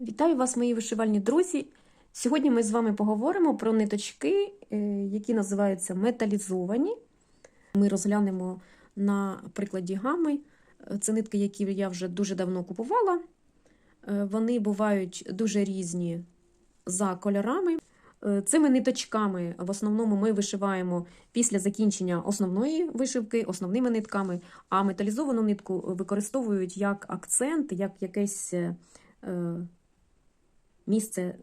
Вітаю вас, мої вишивальні друзі! Сьогодні ми з вами поговоримо про ниточки, е, які називаються металізовані. Ми розглянемо на прикладі гами. Це нитки, які я вже дуже давно купувала. Е, Вони бувають дуже різні за кольорами. Е, Цими ниточками в основному ми вишиваємо після закінчення основної вишивки, основними нитками, а металізовану нитку використовують як акцент, як якесь місце е,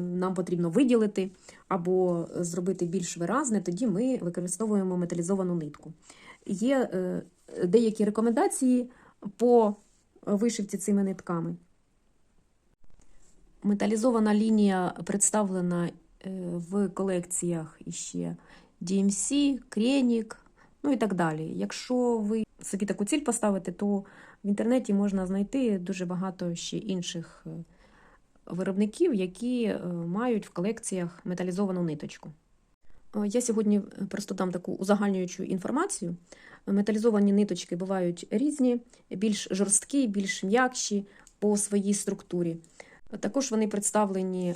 нам потрібно виділити або зробити більш виразне, тоді ми використовуємо металізовану нитку. Є е, деякі рекомендації по вишивці цими нитками. Металізована лінія представлена е, в колекціях іще DMC, Кrenік, ну і так далі. Якщо ви собі таку ціль поставите, то в інтернеті можна знайти дуже багато ще інших виробників, які е, мають в колекціях металізовану ниточку. Е, Я сьогодні просто дам таку узагальнюючу інформацію. Металізовані ниточки бувають різні, більш жорсткі, більш м'якші по своїй структурі. Також вони представлені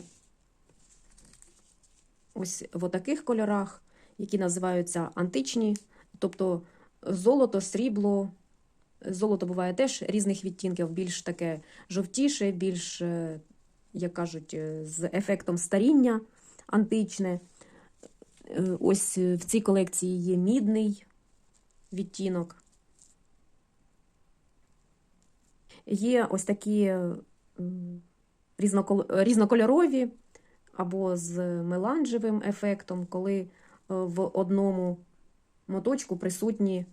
ось в таких кольорах, які називаються античні, тобто золото, срібло. Золото буває теж різних відтінків, більш таке жовтіше, більш, е, як кажуть, е, з ефектом старіння античне. Е, Ось в цій колекції є мідний відтінок. Є ось такі різнокольорові або з меланжевим ефектом, коли е, в одному моточку присутні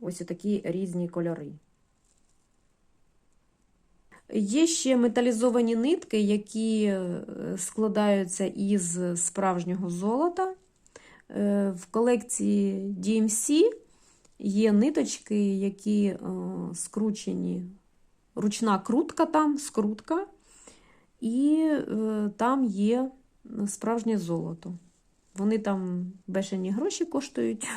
ось такі різні кольори. Є ще металізовані нитки, які е, складаються із справжнього золота. Е, В колекції DMC є ниточки, які е, скручені, ручна крутка там, скрутка, і там є справжнє золото. Вони там бешені гроші коштують.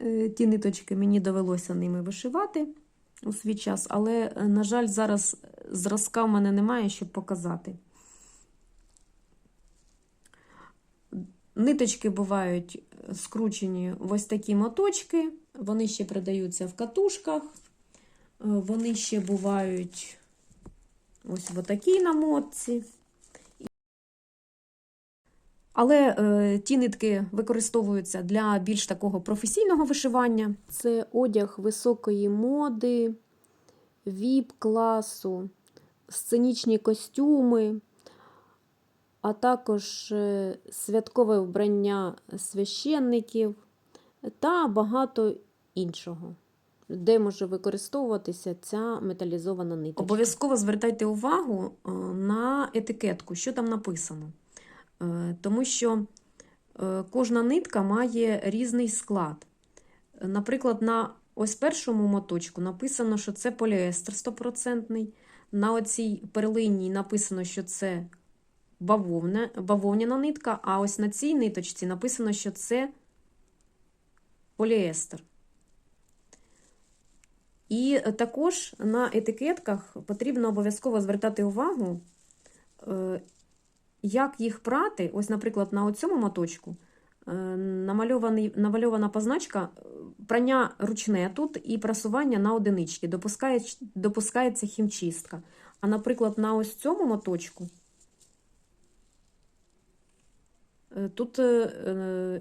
Ті ниточки мені довелося ними вишивати у свій час, але, е, на жаль, зараз зразка в мене немає, щоб показати. Ниточки бувають скручені в ось такі моточки, вони ще продаються в катушках, е, вони ще бувають ось в такій намотці. Але е, ті нитки використовуються для більш такого професійного вишивання. Це одяг високої моди, віп-класу, сценічні костюми, а також е, святкове вбрання священників та багато іншого, де може використовуватися ця металізована ниточка. Обов'язково звертайте увагу е, на етикетку, що там написано. Е, Тому що е, кожна нитка має різний склад. Наприклад, на ось першому моточку написано, що це поліестер 100%. На оцій перлинній написано, що це бавовна, бавовняна нитка, а ось на цій ниточці написано, що це поліестер. І також на етикетках потрібно обов'язково звертати увагу, е, як їх прати. Ось, наприклад, на цьому моточку е, намальована позначка е, прання ручне тут і прасування на одинички. Допускає, допускається хімчистка. А, наприклад, на ось цьому моточку е, тут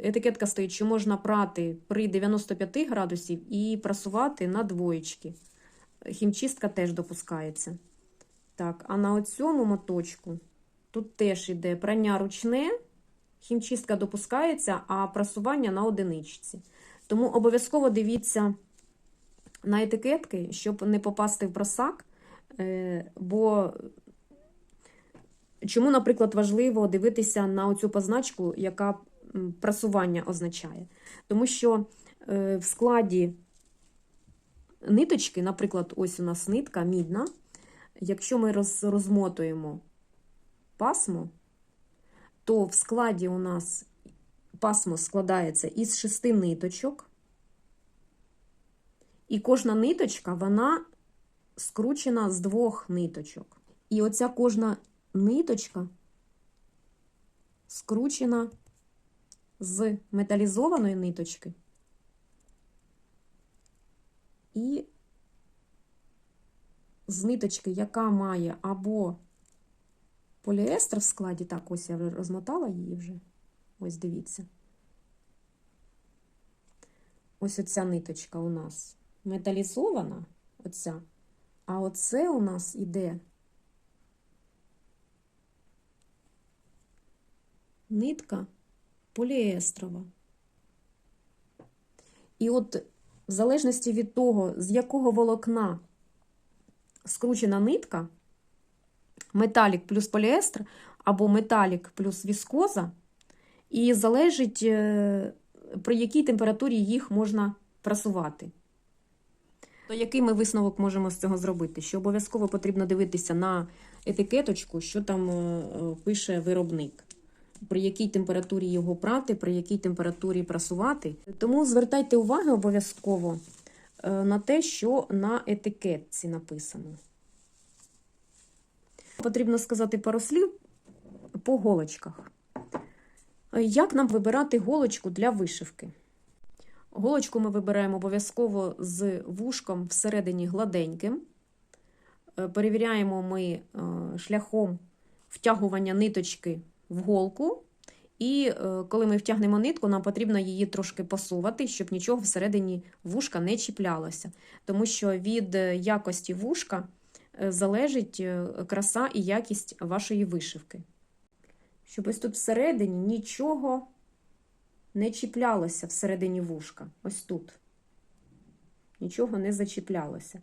етикетка стоїть, що можна прати при 95 градусів і прасувати на двоєчки. Хімчистка теж допускається. Так, а на цьому моточку тут теж йде прання ручне, хімчистка допускається, а прасування на одиничці. Тому обов'язково дивіться на етикетки, щоб не попасти в просак. Е, Бо чому, наприклад, важливо дивитися на оцю позначку, яка прасування означає? Тому що е, в складі ниточки, наприклад, ось у нас нитка мідна, якщо ми розмотуємо пасмо, то в складі у нас пасмо складається із шести ниточок, і кожна ниточка, вона скручена з двох ниточок. І оця кожна ниточка скручена з металізованої ниточки і з ниточки, яка має або поліестер в складі, так, ось я розмотала її вже. Ось дивіться. Ось оця ниточка у нас металізована, оця, а оце у нас іде нитка поліестрова. І от в залежності від того, з якого волокна скручена нитка, металік плюс поліестр, або металік плюс віскоза, і залежить, е, при якій температурі їх можна прасувати. То який ми висновок можемо з цього зробити? Що обов'язково потрібно дивитися на етикеточку, що там е, пише виробник, при якій температурі його прати, при якій температурі прасувати. Тому звертайте увагу обов'язково е, на те, що на етикетці написано. Потрібно сказати пару слів по голочках. Як нам вибирати голочку для вишивки? Голочку ми вибираємо обов'язково з вушком всередині гладеньким. Е, Перевіряємо ми е, шляхом втягування ниточки в голку. І е, коли ми втягнемо нитку, нам потрібно її трошки посувати, щоб нічого всередині вушка не чіплялося. Тому що від якості вушка залежить краса і якість вашої вишивки. Щоб ось тут всередині нічого не чіплялося всередині вушка. Ось тут. Нічого не зачіплялося.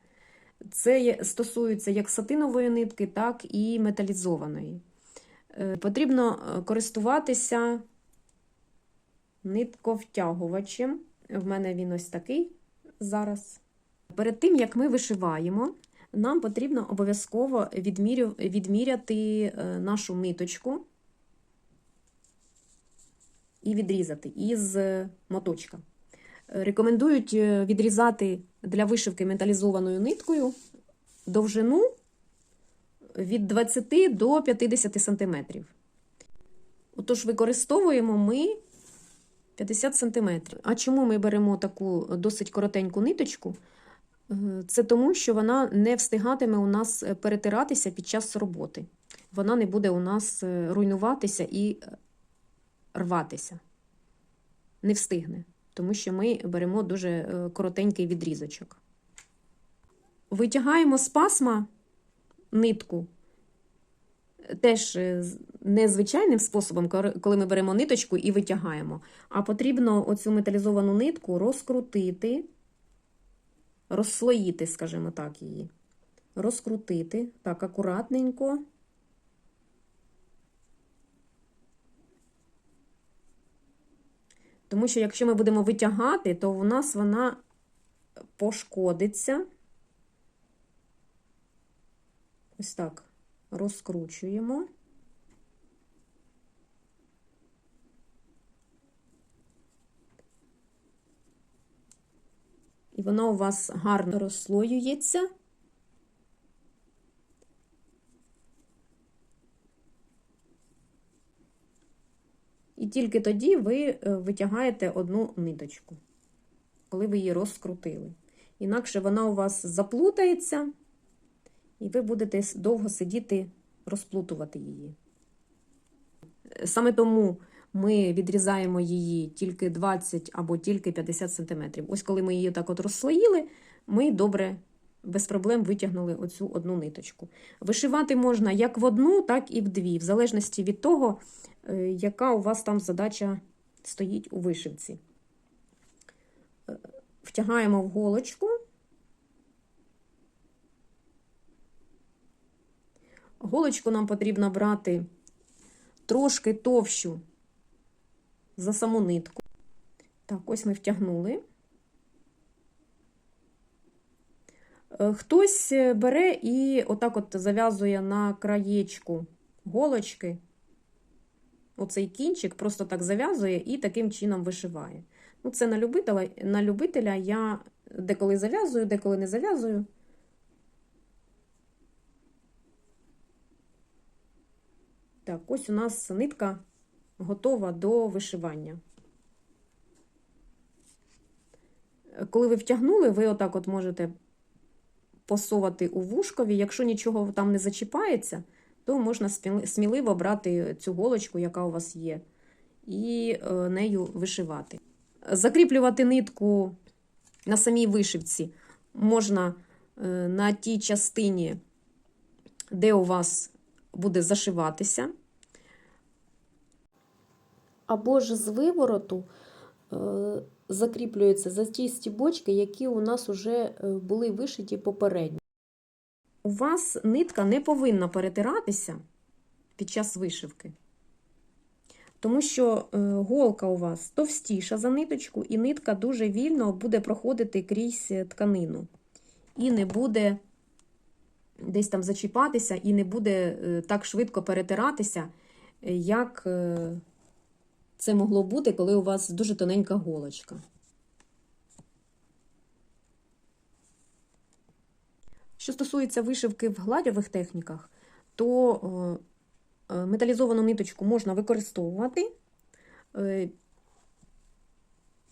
Це стосується як сатинової нитки, так і металізованої. Потрібно користуватися нитковтягувачем. В мене він ось такий зараз. Перед тим, як ми вишиваємо, нам потрібно обов'язково відміряти нашу ниточку і відрізати із моточка. Рекомендують відрізати для вишивки металізованою ниткою довжину від 20 до 50 см. Отож, використовуємо ми 50 см. А чому ми беремо таку досить коротеньку ниточку? Це тому, що вона не встигатиме у нас перетиратися під час роботи. Вона не буде у нас руйнуватися і рватися. Не встигне, тому що ми беремо дуже коротенький відрізочок. Витягаємо з пасма нитку, теж незвичайним способом, коли ми беремо ниточку і витягаємо. А потрібно оцю металізовану нитку розкрутити, розслоїти, скажімо так, її. Розкрутити так, акуратненько. Тому що, якщо ми будемо витягати, то у нас вона пошкодиться. Ось так розкручуємо. І воно у вас гарно розслоюється. І тільки тоді ви витягаєте одну ниточку, коли ви її розкрутили. Інакше вона у вас заплутається, і ви будете довго сидіти, розплутувати її. Саме тому ми відрізаємо її тільки 20 або тільки 50 см. Ось коли ми її так от розслоїли, ми добре, без проблем витягнули оцю одну ниточку. Вишивати можна як в одну, так і в дві, в залежності від того, яка у вас там задача стоїть у вишивці. Втягаємо в голочку. Голочку нам потрібно брати трошки товщу за саму нитку. Так, ось ми втягнули. Хтось бере і отак от зав'язує на краєчку голочки. Оцей кінчик просто так зав'язує і таким чином вишиває. Ну, Це на любителя, на любителя я деколи зав'язую, деколи не зав'язую. Так, ось у нас нитка готова до вишивання. Коли ви втягнули, ви отак от можете посовати у вушкові. Якщо нічого там не зачіпається, то можна сміливо брати цю голочку, яка у вас є, і е, нею вишивати. Закріплювати нитку на самій вишивці можна е, на тій частині, де у вас буде зашиватися. Або ж з вивороту е, закріплюються за ті стібочки, які у нас вже е, були вишиті попередньо. У вас нитка не повинна перетиратися під час вишивки, тому що е, голка у вас товстіша за ниточку, і нитка дуже вільно буде проходити крізь тканину. І не буде десь там зачіпатися, і не буде так швидко перетиратися, як це могло бути, коли у вас дуже тоненька голочка. Що стосується вишивки в гладьових техніках, то е, е, металізовану ниточку можна використовувати е,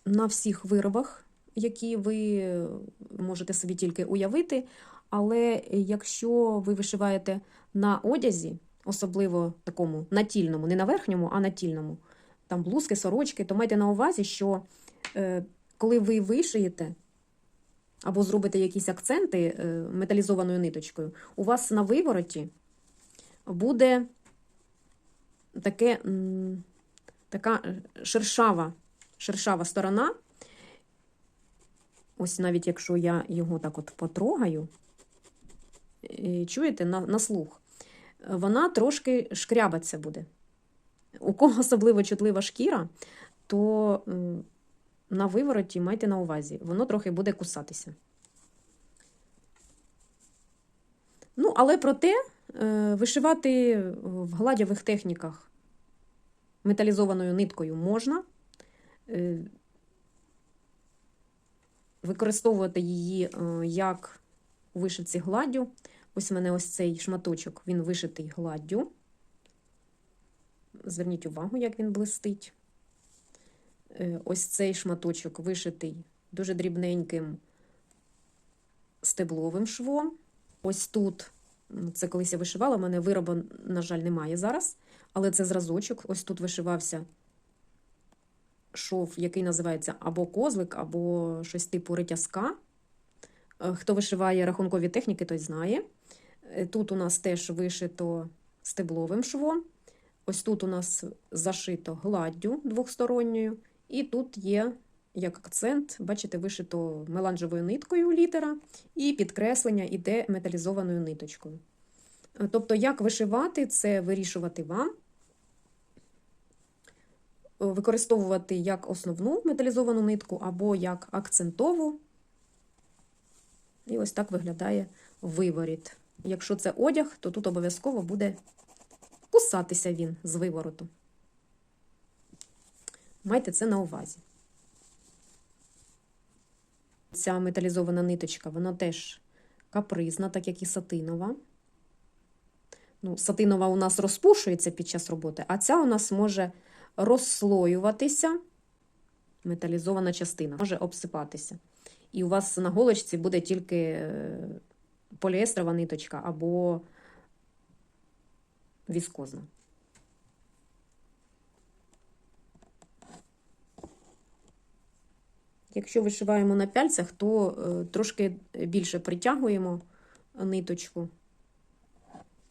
на всіх виробах, які ви можете собі тільки уявити. Але якщо ви вишиваєте на одязі, особливо такому натільному, не на верхньому, а натільному, там блузки, сорочки, то майте на увазі, що е, коли ви вишиєте або зробите якісь акценти е, металізованою ниточкою, у вас на вивороті буде таке, м, така е, шершава, шершава сторона. Ось навіть якщо я його так от потрогаю, е, чуєте, на, на слух, вона трошки шкрябаться буде. У кого особливо чутлива шкіра, то на вивороті майте на увазі, воно трохи буде кусатися. Ну, але проте е, вишивати в гладьових техніках металізованою ниткою можна. Е, Використовувати її е, як у вишивці гладдю. Ось у мене ось цей шматочок, він вишитий гладдю. Зверніть увагу, як він блистить. Е, Ось цей шматочок вишитий дуже дрібненьким стебловим швом. Ось тут, це колись я вишивала, у мене виробу, на жаль, немає зараз, але це зразочок. Ось тут вишивався шов, який називається або козлик, або щось типу ретязка. Е, Хто вишиває рахункові техніки, той знає. Е, Тут у нас теж вишито стебловим швом. Ось тут у нас зашито гладдю двохсторонньою, і тут є як акцент, бачите, вишито меланжевою ниткою літера, і підкреслення іде металізованою ниточкою. Тобто, як вишивати, це вирішувати вам. Використовувати як основну металізовану нитку або як акцентову. І ось так виглядає виворіт. Якщо це одяг, то тут обов'язково буде кусатися він з вивороту. Майте це на увазі. Ця металізована ниточка, вона теж капризна, так як і сатинова. Ну, сатинова у нас розпушується під час роботи, а ця у нас може розслоюватися, металізована частина, може обсипатися. І у вас на голочці буде тільки е, поліестрова ниточка або віскозна. Якщо вишиваємо на пяльцях, то е, трошки більше притягуємо ниточку,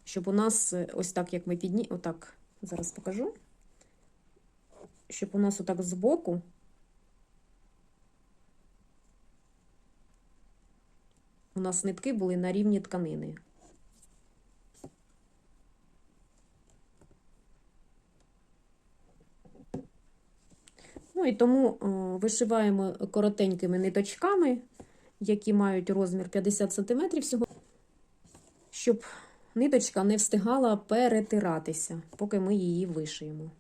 щоб у нас е, ось так, як ми підні... отак, зараз покажу, щоб у нас отак збоку у нас нитки були на рівні тканини. Ну і тому е, вишиваємо коротенькими ниточками, які мають розмір 50 см всього, щоб ниточка не встигала перетиратися, поки ми її вишиємо.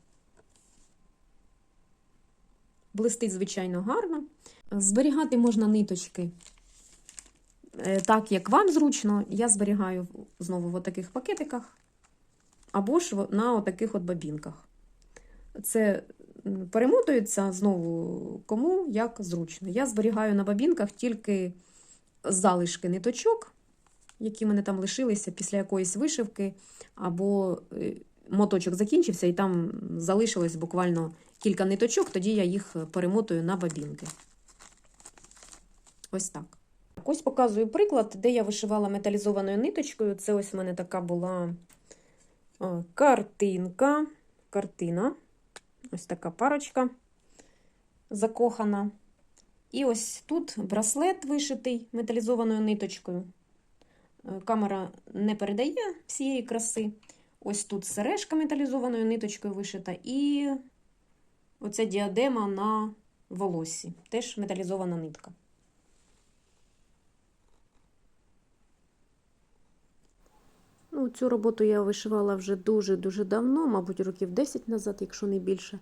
Блистить, звичайно, гарно. Зберігати можна ниточки е, так, як вам зручно. Я зберігаю знову в таких пакетиках. або ж на отаких от бабінках. Це перемотується знову кому як зручно. Я зберігаю на бабінках тільки залишки ниточок, які мене там лишилися після якоїсь вишивки, або е, моточок закінчився, і там залишилось буквально кілька ниточок, тоді я їх перемотую на бабінки. Ось. Так, Ось показую приклад, де я вишивала металізованою ниточкою. Це ось в мене така була картинка. Картина. Ось така парочка закохана. І ось тут браслет вишитий металізованою ниточкою. Е, Камера не передає всієї краси. Ось тут сережка металізованою ниточкою вишита, і оця діадема на волосі Теж металізована нитка. Цю роботу я вишивала вже дуже-дуже давно, мабуть, років 10 назад, якщо не більше.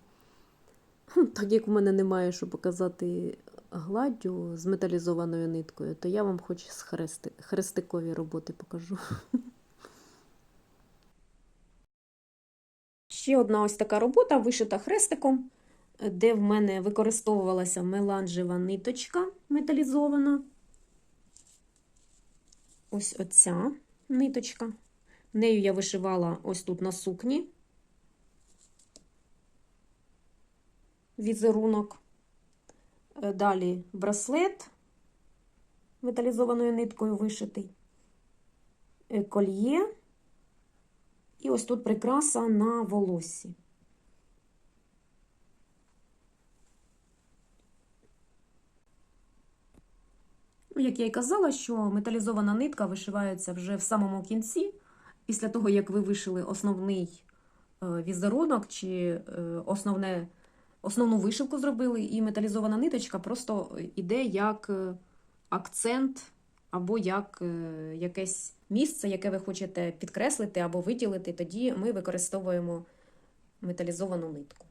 Так як у мене немає, що показати гладдю з металізованою ниткою, то я вам хоч з хрести, хрестикові роботи покажу. Ще одна ось така робота вишита хрестиком, де в мене використовувалася меланжева ниточка металізована. Ось оця ниточка. Нею я вишивала ось тут на сукні візерунок. Е, Далі браслет металізованою ниткою вишитий, е, кольє, і ось тут прикраса на волоссі. Ну, Як я й казала, що металізована нитка вишивається вже в самому кінці, після того, як ви вишили основний е, візерунок чи е, основне, основну вишивку зробили, і металізована ниточка просто йде як е, акцент або як якесь місце, яке ви хочете підкреслити або виділити, тоді ми використовуємо металізовану нитку.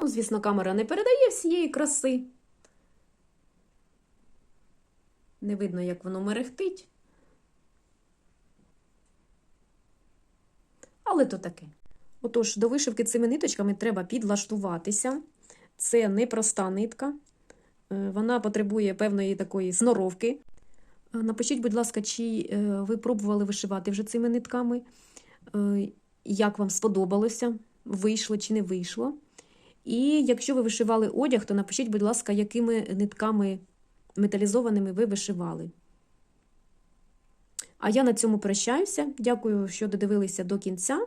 Ну, звісно, камера не передає всієї краси. Не видно, як воно мерехтить. Але то таке. Отож, до вишивки цими ниточками треба підлаштуватися. Це непроста нитка. Е, Вона потребує певної такої сноровки. Е, Напишіть, будь ласка, чи е, ви пробували вишивати вже цими нитками, як вам сподобалося, вийшло чи не вийшло. І якщо ви вишивали одяг, то напишіть, будь ласка, якими нитками металізованими ви вишивали. А я на цьому прощаюся. Дякую, що додивилися до кінця.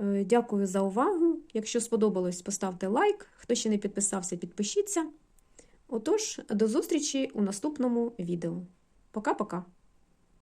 Е, Дякую за увагу. Якщо сподобалось, поставте лайк. Хто ще не підписався, підпишіться. Отож, до зустрічі у наступному відео. Пока-пока!